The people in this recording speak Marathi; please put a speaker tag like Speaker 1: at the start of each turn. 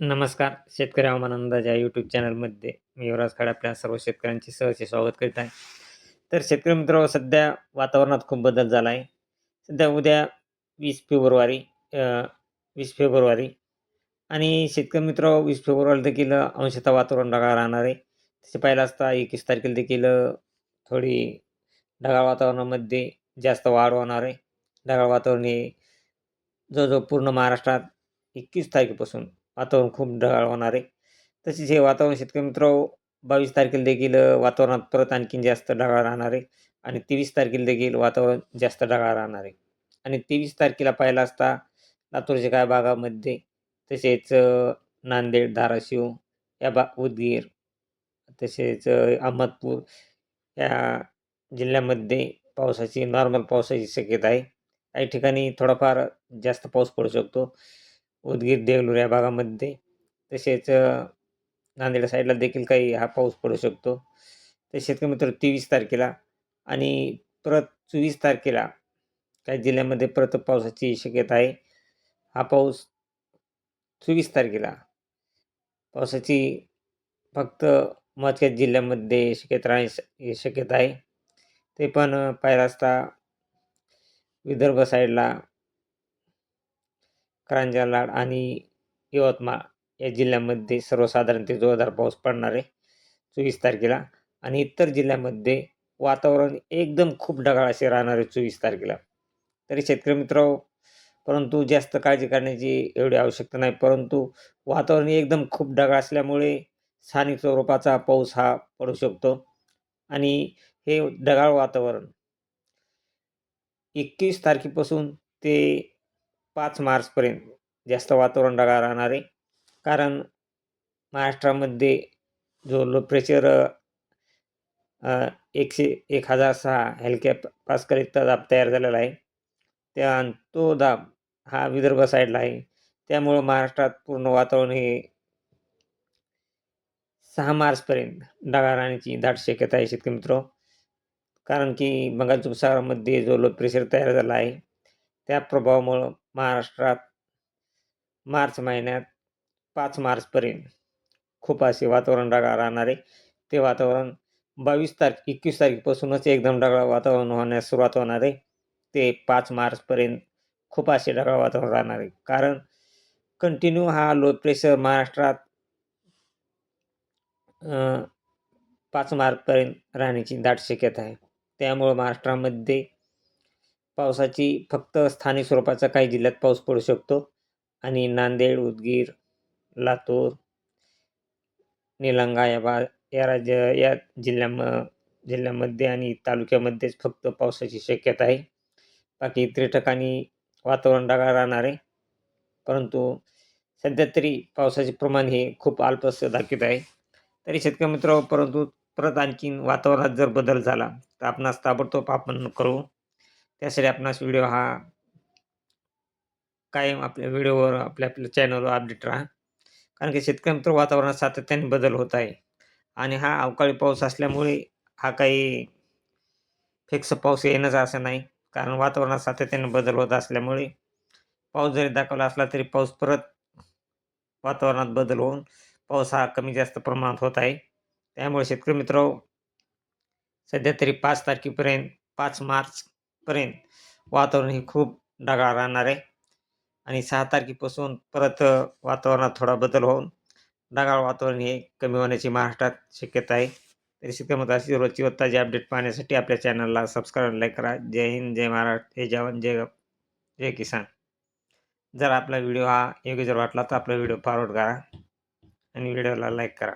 Speaker 1: नमस्कार. शेतकरी हवामान अंदाज या यूट्यूब चॅनलमध्ये मी युवराज खाड आपल्या सर्व शेतकऱ्यांचे सहर्ष स्वागत करीत आहे. तर शेतकरी मित्र सध्या वातावरणात खूप बदल झाला आहे. सध्या उद्या वीस फेब्रुवारी वीस फेब्रुवारी आणि शेतकरी मित्र वीस फेब्रुवारी देखील अंशतः वातावरण ढगाळ राहणार आहे. तसे पाहिलं असता एकवीस तारखेला देखील थोडी ढगाळ वातावरणामध्ये जास्त वाढ होणार आहे. ढगाळ वातावरण हे जवळजवळ पूर्ण महाराष्ट्रात एकवीस तारखेपासून वातावरण खूप ढगाळ होणार आहे. तसेच हे वातावरण शेतकरी मित्र बावीस तारखेला देखील वातावरणात परत आणखीन जास्त ढगाळ राहणार आहे आणि तेवीस तारखेला देखील वातावरण जास्त ढगाळ राहणार आहे. आणि तेवीस तारखेला पाहिला असता लातूरच्या काही भागामध्ये तसेच नांदेड धाराशिव या बा उदगीर तसेच अहमदपूर या जिल्ह्यामध्ये पावसाची नॉर्मल पावसाची शक्यता आहे. काही ठिकाणी थोडाफार जास्त पाऊस पडू शकतो. उदगीर देगलूर या भागामध्ये. तसेच नांदेड साईडला देखील काही हा पाऊस पडू शकतो. तर शेतकरी मित्र तेवीस तारखेला आणि परत चोवीस तारखेला काही जिल्ह्यामध्ये परत पावसाची शक्यता आहे. हा पाऊस चोवीस तारखेला. पावसाची फक्त मोजक्याच जिल्ह्यामध्ये शक्यता राहण्याची शक्यता आहे. ते पण अ, पाहिलं असता विदर्भ साईडला कारंजा लाड आणि यवतमाळ या जिल्ह्यामध्ये सर्वसाधारण ते जोरदार पाऊस पडणार आहे. चोवीस तारखेला आणि इतर जिल्ह्यामध्ये वातावरण एकदम खूप ढगाळ असे राहणार आहे चोवीस तारखेला. तरी शेतकरी मित्र परंतु जास्त काळजी करण्याची एवढी आवश्यकता नाही परंतु वातावरण एकदम खूप ढगाळ असल्यामुळे स्थानिक स्वरूपाचा पाऊस हा पडू शकतो. आणि हे ढगाळ वातावरण एकवीस तारखेपासून ते पाच मार्चपर्यंत जास्त वातावरण ढगाळ राहणार आहे. कारण महाराष्ट्रामध्ये जो लो प्रेशर एकशे एक हजार सहा हलक्या प- दाब तयार झालेला आहे. त्या तो दाब हा विदर्भ साईडला आहे. त्यामुळं महाराष्ट्रात पूर्ण वातावरण हे सहा मार्चपर्यंत ढगाळ राहण्याची दाट शक्यता आहे शेतकरी मित्र. कारण की बंगालच्या उपसागरामध्ये जो लो प्रेशर तयार झाला आहे त्या प्रभावामुळं महाराष्ट्रात मार्च महिन्यात पाच मार्चपर्यंत खूप असे वातावरण ढगाळ राहणार आहे. ते वातावरण बावीस तारीख एकवीस तारखेपासूनच एकदम ढगाळ वातावरण होण्यास सुरुवात होणार आहे. ते पाच मार्चपर्यंत खूप असे ढगाळ वातावरण राहणार आहे. कारण कंटिन्यू हा लो प्रेशर महाराष्ट्रात पाच मार्चपर्यंत राहण्याची दाट शक्यता आहे. त्यामुळं महाराष्ट्रामध्ये पावसाची फक्त स्थानिक स्वरूपाचा काही जिल्ह्यात पाऊस पडू शकतो. आणि नांदेड उदगीर लातूर निलंगा या भा या राज्य या जिल्ह्याम जिल्ह्यामध्ये आणि तालुक्यामध्येच फक्त पावसाची शक्यता आहे. बाकी इतर ठिकाणी वातावरण ढगाळ राहणार आहे. परंतु सध्या तरी पावसाचे प्रमाण हे खूप अल्पसं दाखवत आहे. तरी शेतकरी मित्र परंतु परत आणखीन वातावरणात जर बदल झाला तर आपणास ताबडतोब आपण करू. त्यासाठी आपणास व्हिडिओ हा कायम आपल्या व्हिडिओवर आपल्या आपल्या चॅनलवर अपडेट राहा. कारण की शेतकरी मित्र वातावरणात सातत्याने बदल होत आहे. आणि हा अवकाळी पाऊस असल्यामुळे हा काही फिक्स पाऊस येणंच असं नाही. कारण वातावरणात सातत्याने बदल होत असल्यामुळे पाऊस जरी दाखवला असला तरी पाऊस परत वातावरणात बदल होऊन पाऊस हा कमी जास्त प्रमाणात होत आहे. त्यामुळे शेतकरी मित्र सध्या तरी पाच तारखेपर्यंत पाच मार्च पर्यंत वातावरण हे खूप ढगाळ राहणार आहे. आणि सहा तारखेपासून परत वातावरणात थोडा बदल होऊन ढगाळ वातावरण हे कमी होण्याची महाराष्ट्रात शक्यता आहे. तरी शेतकरी अशी रोजची व ताजी अपडेट पाहण्यासाठी आपल्या चॅनलला सबस्क्राईब लाईक करा. जय हिंद जय महाराष्ट्र जय जवान जय जय किसान. जर आपला व्हिडिओ हा योग्य जर वाटला तर आपला व्हिडिओ फॉरवर्ड करा आणि व्हिडिओला लाईक करा.